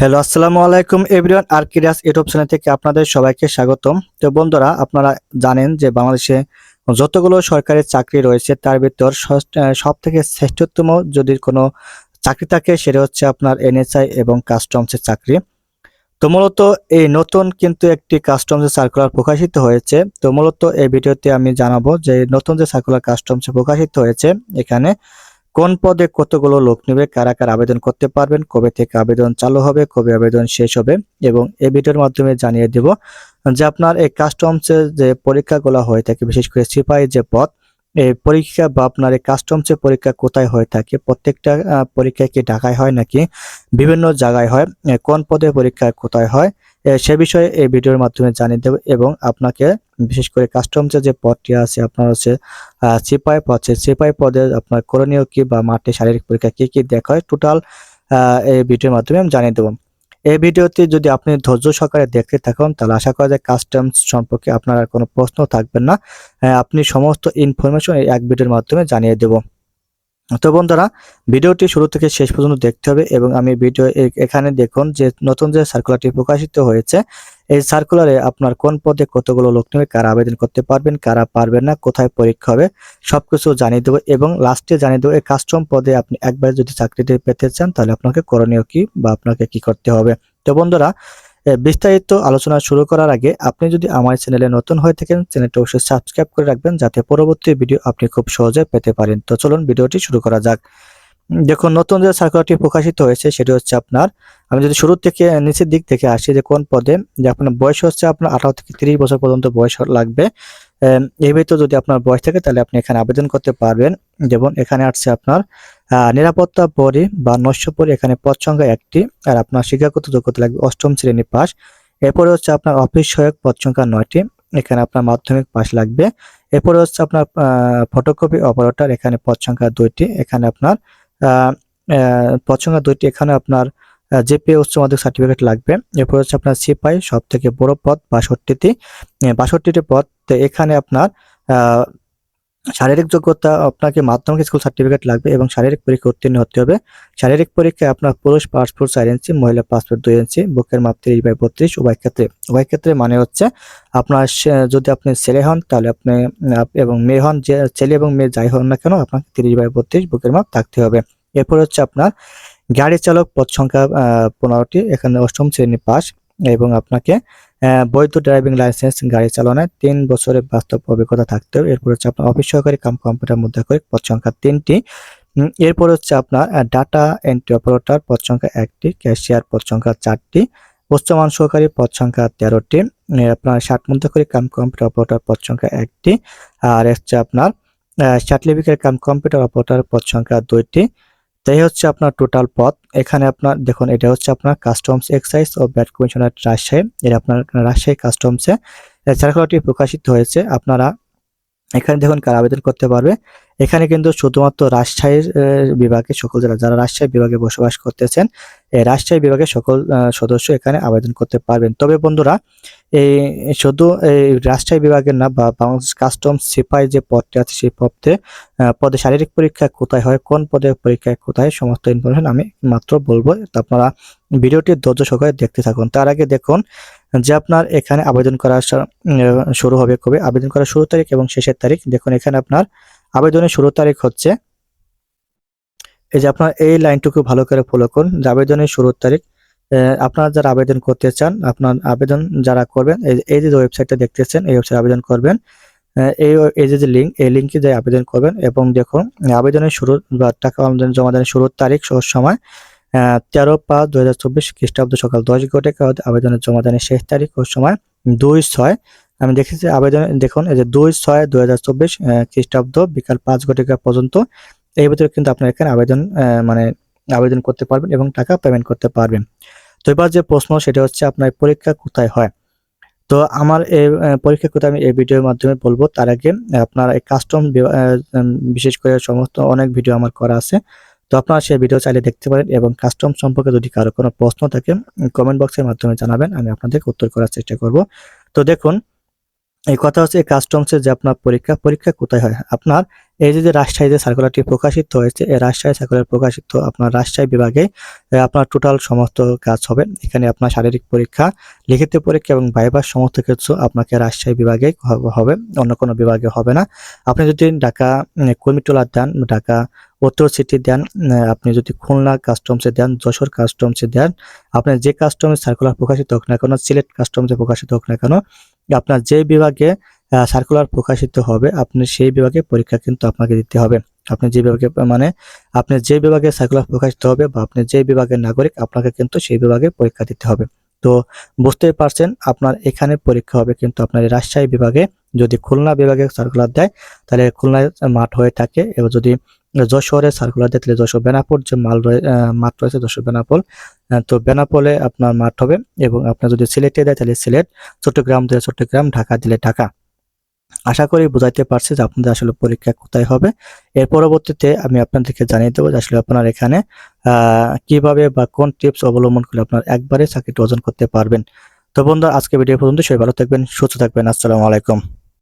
Hello, আসসালামু আলাইকুম everyone, আর কিরাস ইউটিউব চ্যানেল থেকে আপনাদের সবাইকে স্বাগতম। তো বন্ধুরা, আপনারা জানেন যে বাংলাদেশে যতগুলো সরকারি চাকরি রয়েছে, তার ভিতর সব থেকে শ্রেষ্ঠতম যদি কোনো চাকরি থাকে, সেটা হচ্ছে আপনার এনএসআই এবং কাস্টমসের চাকরি। তো মূলত এই নতুন কিন্তু একটি কাস্টমসের সার্কুলার প্রকাশিত হয়েছে। তো মূলত এই ভিডিওতে আমি জানাব যে নতুন যে সার্কুলার কাস্টমসে প্রকাশিত হয়েছে, এখানে কোন পদে কতগুলো লোক নেবে, কারা কারা আবেদন করতে পারবেন, কবে থেকে আবেদন চালু হবে, কবে আবেদন শেষ হবে, এবং এই ভিডিওর মাধ্যমে জানিয়ে দেব যে আপনার এই কাস্টমসের যে পরীক্ষাগুলো হয়ে থাকে, বিশেষ করে সিপাহী যে পদ, এই পরীক্ষা বা আপনার এই কাস্টমসের পরীক্ষা কোথায় হয়ে থাকে, প্রত্যেকটা পরীক্ষা কি ঢাকায় হয় নাকি বিভিন্ন জায়গায় হয় কোন পদে পরীক্ষা কোথায় হয় সে বিষয়ে এই ভিডিওর মাধ্যমে জানিয়ে দেব এবং আপনাকে বিশেষ করে কাস্টমসের যে পদটি আছে, আপনার হচ্ছে সিপাই পদ আছে, সিপাই পদে আপনার করণীয় কি বা মাঠে শারীরিক পরীক্ষা কি কি দেখা হয়? টোটাল এই ভিডিওর মাধ্যমে আমি জানিয়ে দেবো। এই ভিডিওতে যদি আপনি ধৈর্য সহকারে দেখতে থাকেন, তাহলে আশা করা যায় কাস্টমস সম্পর্কে আপনার কোনো প্রশ্ন থাকবেন না। আপনি সমস্ত ইনফরমেশন এই এক ভিডিওর মাধ্যমে জানিয়ে দেব। তো বন্ধুরা, ভিডিওটি শুরু থেকে শেষ পর্যন্ত দেখতে হবে এবং আমি ভিডিও এখানে দেখুন যে নতুন যে সার্কুলারটি প্রকাশিত হয়েছে, এই সার্কুলারে আপনার কোন পদে কতগুলো লোক নেবে, কারা আবেদন করতে পারবেন, কারা পারবেন না, কোথায় পরীক্ষা হবে, সবকিছু জানিয়ে দেবো এবং লাস্টে জানিয়ে দেবো, এই কাস্টম পদে আপনি একবার যদি চাকরিটি পেতে চান, তাহলে আপনাকে করণীয় কি বা আপনাকে কি করতে হবে। তো বন্ধুরা বিস্তারিত আলোচনা শুরু করার আগে আপনি যদি আমার চ্যানেলে নতুন হয়ে থাকেন, চ্যানেলটি অবশ্যই সাবস্ক্রাইব করে রাখবেন, যাতে পরবর্তী ভিডিও আপনি খুব সহজে পেতে পারেন। তো চলুন ভিডিওটি শুরু করা যাক। দেখুন, নতুন যে সার্কুলারটি প্রকাশিত হয়েছে, সেটি হচ্ছে আপনার, আমি যদি শুরু থেকে নিচের দিক থেকে আসি যে কোন পদে, যে আপনার বয়স হচ্ছে আপনার আঠারো থেকে তিরিশ বছর পর্যন্ত বয়স লাগবে এর ভিতর যদি আপনার বয়স থাকে, তাহলে আপনি এখানে আবেদন করতে পারবেন। যেমন এখানে আসছে আপনার নিরাপত্তা পরি বা নস্য পরি, এখানে পদ সংখ্যা একটি, আর আপনার শিক্ষাগত যোগ্যতা লাগবে অষ্টম শ্রেণি পাস। এরপরে হচ্ছে আপনার অফিস সহায়ক পদ সংখ্যা নয়টি, এখানে আপনার মাধ্যমিক পাস লাগবে। এরপরে হচ্ছে আপনার ফটোকপি অপারেটর এখানে পদ সংখ্যা দুইটি, এখানে আপনার সংখ্যা দুইটি এখানে আপনার জেপি উচ্চ মাধ্যমিক সার্টিফিকেট লাগবে। এরপর হচ্ছে আপনার সিপাই সব থেকে বড় পদ বাষট্টিটি। বাষট্টিটি পদ এখানে আপনার শারীরিক যোগ্যতা আপনাকে মাধ্যমিক স্কুল সার্টিফিকেট লাগবে এবং শারীরিক পরীক্ষা উত্তীর্ণ হতে হবে। শারীরিক পরীক্ষায় আপনার পুরুষ পাসপোর্ট চার ইঞ্চি, মহিলা পাসপোর্ট দুই ইঞ্চি, বুকের মাপ তিরিশ বাই বত্রিশ, উভয় ক্ষেত্রে। উভয় ক্ষেত্রে মানে হচ্ছে আপনার যদি আপনি ছেলে হন তাহলে আপনি এবং মেয়ে হন যে, ছেলে এবং মেয়ে যাই হন না কেন আপনাকে তিরিশ বাই বত্রিশ বুকের মাপ থাকতে হবে। এরপর হচ্ছে আপনার গাড়ি চালক পদ সংখ্যা পনেরোটি, এখানে অষ্টম শ্রেণি পাস। এবং আপনাকে বৈধ ড্রাইভিং লাইসেন্স গাড়ি চালানোয় তিন বছরের বাস্তব অভিজ্ঞতা থাকতে হবে। এরপর হচ্ছে আপনার অফিস সহকারী কাম কম্পিউটার মুদ্রা করে পদ সংখ্যা তিনটি। এরপর হচ্ছে আপনার ডাটা এন্ট্রি অপারেটর পদ সংখ্যা একটি ক্যাশিয়ার পদ সংখ্যা চারটি উচ্চমান সহকারী পদ সংখ্যা তেরোটি আপনার ষাট মুদ্রা করে কাম কম্পিউটার অপারেটর পদ সংখ্যা একটি, আর হচ্ছে আপনার সার্টিফিকেট কাম কম্পিউটার অপারেটর পদ সংখ্যা দুইটি তাই হচ্ছে আপনার টোটাল পথ এখানে আপনার, দেখুন, এটা হচ্ছে আপনার কাস্টমস এক্সাইজ ও ব্যাট কমিশনার রাজশাহী। এটা আপনার রাজশাহী কাস্টমসে সার্কুলারটি প্রকাশিত হয়েছে। আপনারা এখানে দেখুন কার আবেদন করতে পারবে। এখানে কিন্তু শুধুমাত্র রাজশাহীর বিভাগে সকল যারা যারা রাজশাহী বিভাগে বসবাস করতেছেন এই রাজশাহী বিভাগের সকল সদস্য এখানে আবেদন করতে পারবেন। তবে বন্ধুরা এই শুধু এই রাজশাহী বিভাগের না, বা বাংলাদেশ কাস্টমস সিপাই যে পদটি আছে, সেই পদে পদে শারীরিক পরীক্ষা কোথায় হয়, কোন পদে পরীক্ষা কোথায়, সমস্ত ইনফরমেশন আমি মাত্র বলব। আপনারা ভিডিওটি ধৈর্য সহকারে দেখতে থাকুন। তার আগে দেখুন যে আপনার এখানে আবেদন করা শুরু হবে কবে? আবেদন করার শুরু তারিখ এবং শেষের তারিখ। দেখুন এখানে আপনার আবেদনের শুরু তারিখ হচ্ছে, এই যে আপনার এই লাইনটুকু ভালো করে ফলো করুন, যে আবেদনের শুরুর তারিখ আপনারা যারা আবেদন করতে চান, আপনার আবেদন যারা করবেন, এই যে ওয়েবসাইটটা দেখতেছেন, এই ওয়েবসাইট আবেদন করবেন এই এই যে লিঙ্ক এই লিঙ্কে যে আবেদন করবেন এবং দেখুন আবেদনের শুরু বা টাকা আমদানি জমা দেওয়ার শুরুর তারিখ সহ সময় তেরো পাঁচ দুই হাজার চব্বিশ খ্রিস্টাব্দ সকাল দশ ঘটিকা আবেদনের জমা দানের শেষ তারিখ ও সময় দুই ছয় আমি দেখেছি আবেদন, দেখুন, এই যে দুই ছয় দুই হাজার চব্বিশ খ্রিস্টাব্দ বিকাল পাঁচ ঘটিকা পর্যন্ত, এই ভিতরে কিন্তু আপনার এখানে আবেদন মানে আবেদন করতে পারবেন এবং টাকা পেমেন্ট করতে পারবেন। তো এবার যে প্রশ্ন, সেটা হচ্ছে আপনার পরীক্ষা কোথায় হয়? তো আমার এই পরীক্ষা কোথায় আমি এই ভিডিওর মাধ্যমে বলব। তার আগে আপনার এই কাস্টম বিশেষ করে সমস্ত অনেক ভিডিও আমার করা আছে। তো আপনারা সেই ভিডিও চাইলে দেখতে পারেন এবং কাস্টম সম্পর্কে যদি কারও কোনো প্রশ্ন থাকে কমেন্ট বক্সের মাধ্যমে জানাবেন, আমি আপনাদের উত্তর করার চেষ্টা করব। তো দেখুন এই কথা হচ্ছে কাস্টমসের যে আপনার পরীক্ষা পরীক্ষা কোথায় হয়? আপনার এই যে রাজশাহী যে সার্কুলারটি প্রকাশিত হয়েছে এই রাজশাহী সার্কুলার প্রকাশিত আপনার রাজশাহী বিভাগে আপনার টোটাল সমস্ত কাজ হবে। এখানে আপনার শারীরিক পরীক্ষা লিখিত পরীক্ষা এবং ভাইবার সমস্ত কিছু আপনাকে রাজশাহী বিভাগে হবে। অন্য কোনো বিভাগে হবে না। আপনি যদি ঢাকা উম, কুর্মিটোলা দেন ঢাকা উত্তর সিটি দেন আপনি যদি খুলনা কাস্টমসে দেন যশোর কাস্টমসে দেন আপনি যে কাস্টমস সার্কুলার প্রকাশিত হোক না কেন সিলেট কাস্টমসে প্রকাশিত হোক না কেন আপনার যে বিভাগে সার্কুলার প্রকাশিত হবে, আপনি সেই বিভাগে পরীক্ষা কিন্তু আপনাকে দিতে হবে। আপনি যে বিভাগে মানে আপনি যে বিভাগে সার্কুলার প্রকাশিত হবে বা আপনি যে বিভাগের নাগরিক, আপনাকে কিন্তু সেই বিভাগে পরীক্ষা দিতে হবে। তো বুঝতেই পারছেন, আপনার এখানে পরীক্ষা হবে কিন্তু আপনার রাজশাহী বিভাগে। যদি খুলনা বিভাগে সার্কুলার দেয়, তাহলে খুলনায় মাঠ হয়ে থাকে। এবং যদি যশোরে সার্কুলার তাহলে যশোর বেনাপোল, যে মাল মাঠ রয়েছে যশোর বেনাপোল তো বেনাপোলে আপনার মাঠ হবে এবং আপনার যদি সিলেটে দেয় তাহলে সিলেট, চট্টগ্রাম দিলে চট্টগ্রাম, ঢাকা দিলে ঢাকা। আশা করি বুঝাইতে পারছি যে আপনাদের আসলে পরীক্ষা কোথায় হবে। এর পরবর্তীতে আমি আপনাদেরকে জানিয়ে দেবো যে আসলে আপনার এখানে কীভাবে বা কোন টিপস অবলম্বন করলে আপনার একবারে চাকরিটি অর্জন করতে পারবেন। তো বন্ধু আজকে ভিডিও পর্যন্ত সবাই ভালো থাকবেন, সুস্থ থাকবেন। আসসালামু আলাইকুম।